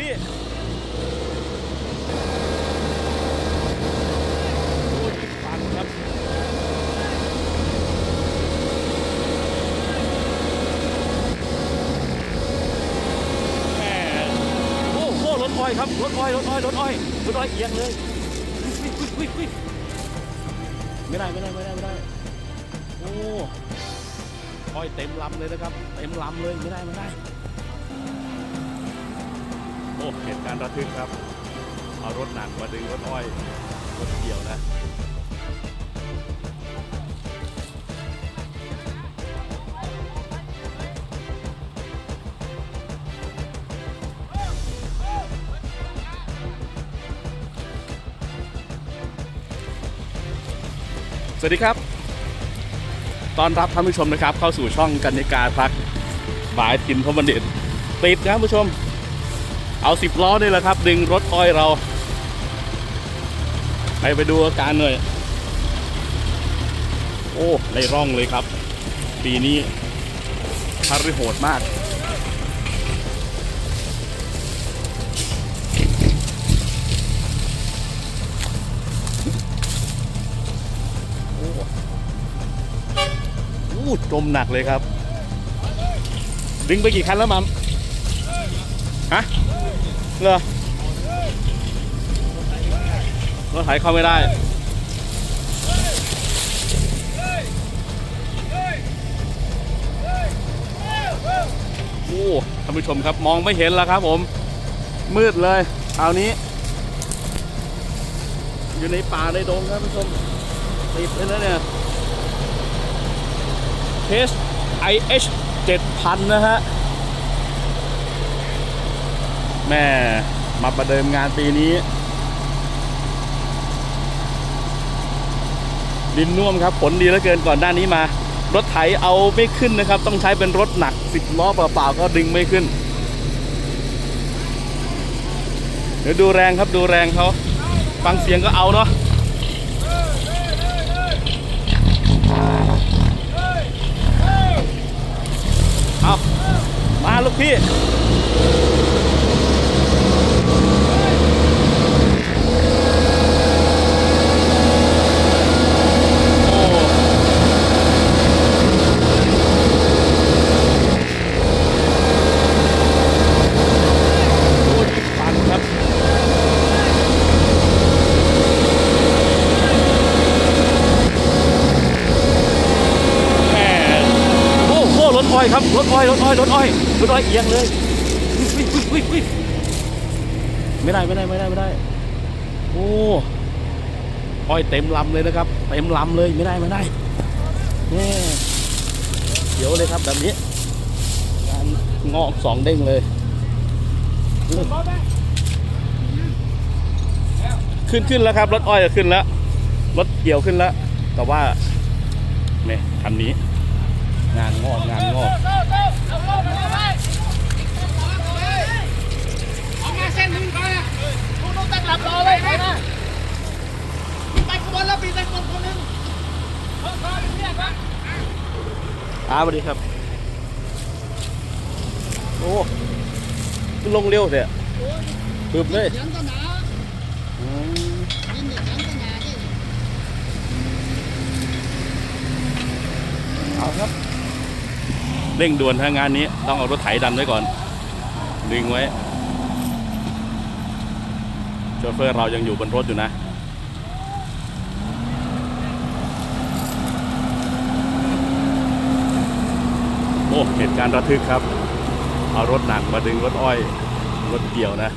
พี่โอ้ยฟันครับแหมโอ้โหรถอ้อยครับรถอ้อยรถอ้อยรถอ้อยรถอ้อยเอียงเลยอุ๊ยอุ๊ยอุ๊ยอุ๊ยไม่ได้ไม่ได้ไม่ได้ไม่ได้โอ้อ้อยเต็มลำเลยนะครับ เต็มลำเลยไม่ได้ไม่ได้ อ้เหตุการณ์ระทึกครับ เอารถหนักมาดึงรถอ้อยรถเกี่ยวนะสวัสดีครับ ตอนรับท่านผู้ชมนะครับ เข้าสู่ช่องกันนิการพักบายทินพบัณฑิต ติดนะท่านผู้ชม เอาสิบล้อนี่แหละครับ ดึงรถอ้อยเรา ไปไปดูอาการหน่อย โอ้ในร่องเลยครับ ปีนี้ฮาริโหดมากโอ้โอ้จมหนักเลยครับ ดึงไปกี่คันแล้วมัมฮะ เหรอรถไถเข้าไม่ได้โอ้ท่านผู้ชมครับมองไม่เห็นแล้วครับผม มืดเลยครานี้ อยู่ในป่าในดงครับท่านผู้ชมติดเลยนะเนี่ย H I H 7000 นะฮะ แม่มาประเดิมงานปีนี้ ดินน่วมครับ ผลดีเหลือเกินก่อนหน้านี้มา รถไถเอาไม่ขึ้นนะครับ ต้องใช้เป็นรถหนัก10ล้อเปล่าๆก็ดึงไม่ขึ้น เดี๋ยวดูแรงครับดูแรงเขาฟังเสียงก็เอาเนาะเอามาลูกพี่ โอ้โอ้ยฟันครับ แหมโอ้โหรถอ้อยครับ รถ อ้อยรถอ้อยรถอ้อยรถอ้อยเอียงเลยไม่ได้ไม่ได้ไม่ได้ไม่ได้ โอ้อ้อยเต็มลำเลยนะครับ เต็มลำเลยไม่ได้ไม่ได้แม่เขียวเลยครับแบบนี้การงอกสองเด้งเลยขึ้นขึ้นแล้วครับรถอ้อยก็ขึ้นแล้วรถเกี่ยวขึ้นแล้ว แต่ว่าเนี่ยคันนี้ งานงอกงานงอก เอามาเส้นหนึ่งก่อนนะลูกต้องตั้งหลับรอเลยไปนะปีไปขบวนแล้วปีไปขบวนคนหนึ่งเพิ่มเข้าเรียกว่า อา สวัสดีครับ โอ้ขึ้นลงเร็วเสียปึ๊บเลยเสียงก็หนาอืมดินเนี่ยเสียงก็หนาดิเอาครับเร่งด่วนทางงานนี้ต้องเอารถไถดันไว้ก่อน ดึงไว้โชเฟอร์เรายังอยู่บนรถอยู่นะ โอ้เหตุการณ์ระทึกครับ เอารถหนักมาดึงรถอ้อยรถเกี่ยวนะ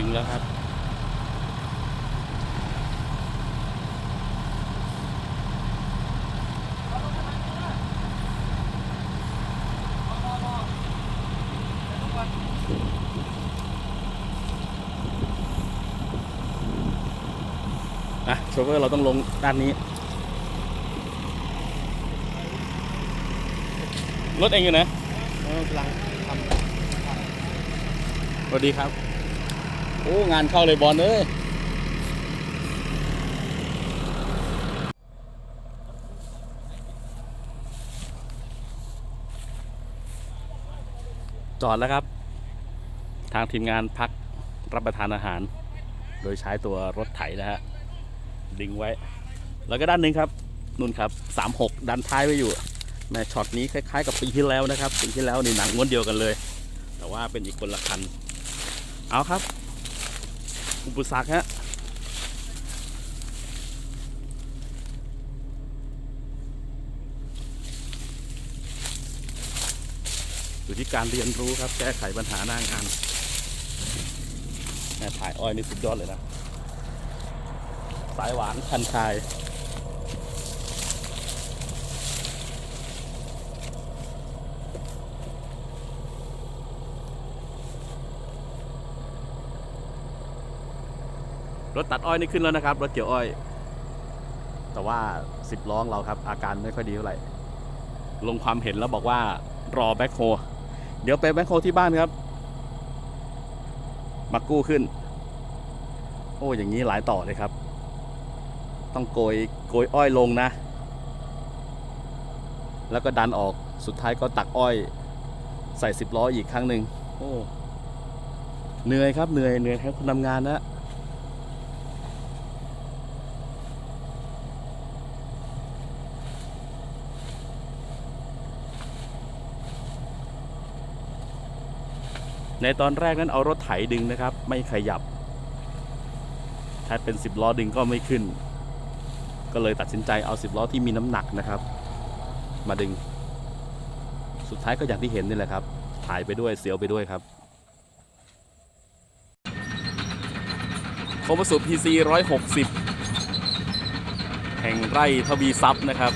ตึงแล้วครับอะโชเฟอร์เราต้องลงด้านนี้ รถเองอยู่นะกำลังทำสวัสดีครับ โอ้งานเข้าเลยบอลเอ้ยจอดแล้วครับ ทางทีมงานพักรับประทานอาหาร โดยใช้ตัวรถไถนะฮะดึงไว้ แล้วก็ด้านหนึ่งครับนุ่นครับ36 ดันท้ายไว้อยู่แม่ช็อตนี้คล้ายๆ กับปีที่แล้วนะครับปีที่แล้วในหนังม้วนเดียวกันเลย แต่ว่าเป็นอีกคนละคัน เอาครับ อุปสรรคฮะอยู่ที่การเรียนรู้ครับ แก้ไขปัญหาหน้างานแม่ถ่ายอ้อยนี่สุดยอดเลยนะ สายหวานคันชาย รถตัดอ้อยนี่ขึ้นแล้วนะครับ รถเกี่ยวอ้อย แต่ว่าสิบล้อเราครับ อาการไม่ค่อยดีเท่าไหร่ ลงความเห็นแล้วบอกว่ารอแบ็คโฮเดี๋ยวไปแบ็คโฮที่บ้านครับมากู้ขึ้น โอ้อย่างนี้หลายต่อเลยครับ ต้องโกยโกยอ้อยลงนะ แล้วก็ดันออกสุดท้ายก็ตักอ้อย ใส่สิบล้ออีกครั้งหนึ่งโอ้เหนื่อยครับเหนื่อยเหนื่อยแทนคนทำงานนะ ในตอนแรกนั้นเอารถไถดึงนะครับ ไม่ขยับ ถ้าเป็น 10 ล้อดึงก็ไม่ขึ้น ก็เลยตัดสินใจเอา 10 ล้อที่มีน้ำหนักนะครับ มาดึง สุดท้ายก็อย่างที่เห็นนี่แหละครับ ถ่ายไปด้วยเสียวไปด้วยครับโคมสุ PC 160 แห่งไร่ทวีทรัพย์นะครับ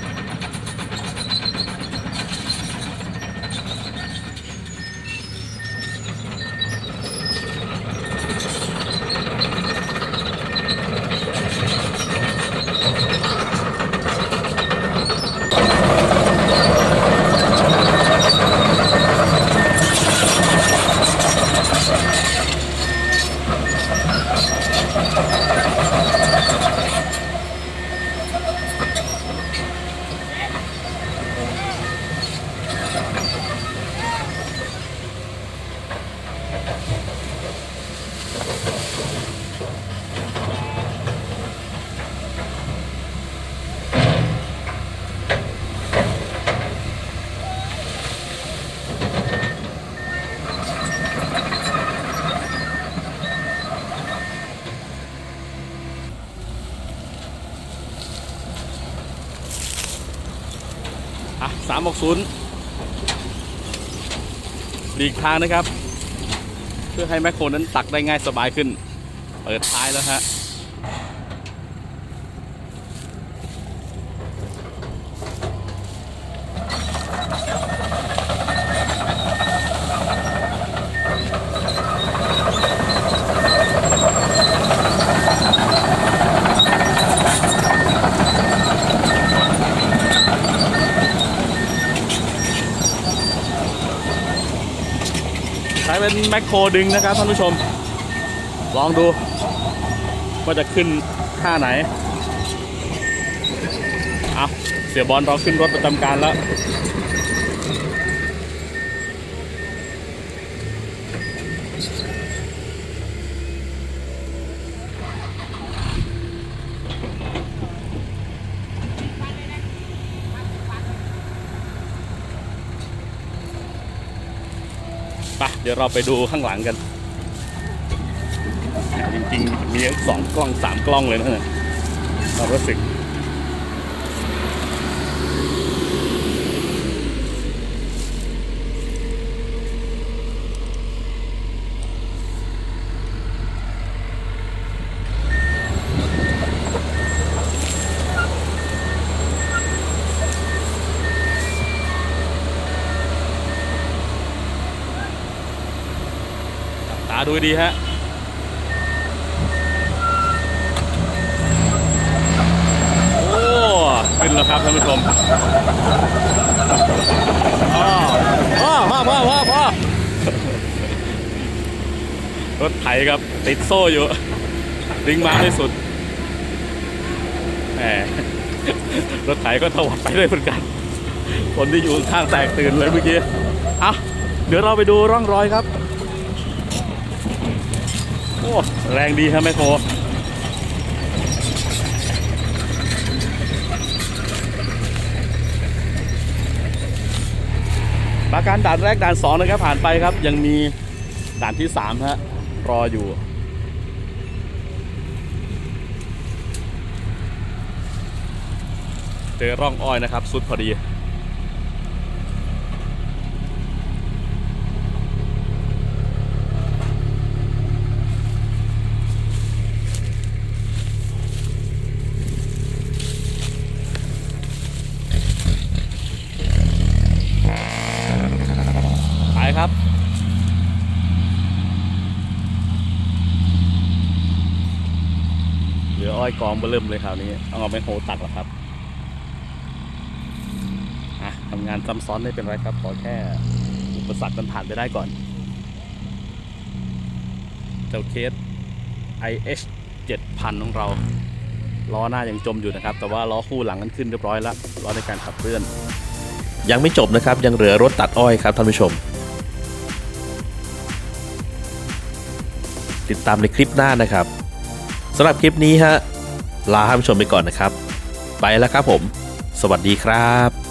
อะสามหกศูนย์หลีกทางนะครับ เพื่อให้แมคโครนั้นตักได้ง่ายสบายขึ้น เปิดท้ายแล้วฮะ แมคโครดึงนะครับท่านผู้ชม ลองดูว่าจะขึ้นท่าไหน เอาเสียบอลเราขึ้นรถประจำการแล้ว เดี๋ยวเราไปดูข้างหลังกัน จริงๆ มีสองกล้องสามกล้องเลยนะเนี่ยเรารู้สึกาดูดีฮะโอ้ปิ๊นแล้วครับท่านผู้ชมพ่อพ่อพ่อพ่อพ่อรถไถครับ ติดโซ่อยู่ดึงมาให้สุดแหมรถไถก็ถวัดไปด้วยเหมือนกัน คนที่อยู่ข้างแตกตื่นเลยเมื่อกี้อะเดี๋ยวเราไปดูร่องรอยครับ อ้แรงดีครับแม่โคปราการด่านแรกด่านสองนะครับผ่านไปครับ ยังมีด่านที่สามฮะรออยู่เจอร่องอ้อยนะครับ สุดพอดี ไปครับ เหลื ออ้อยกองเบอเริ่มเลยคราวนี้เอาเอาไปโหตัดแล้วครับอะทำงานซ้ำซ้อนไม่เป็นไรครับ ขอแค่อุปสรรคมันผ่านไปได้ก่อน เจ้าเคส IH 7000 ของเราล้อหน้ายังจมอยู่นะครับ แต่ว่าล้อคู่หลังนั้นขึ้นเรียบร้อยแล้วล้อในการขับเคลื่อน ยังไม่จบนะครับ ยังเหลือรถตัดอ้อยครับท่านผู้ชม ติดตามในคลิปหน้านะครับสำหรับคลิปนี้ฮะ ลาท่านผู้ชมไปก่อนนะครับ ไปแล้วครับผม สวัสดีครับ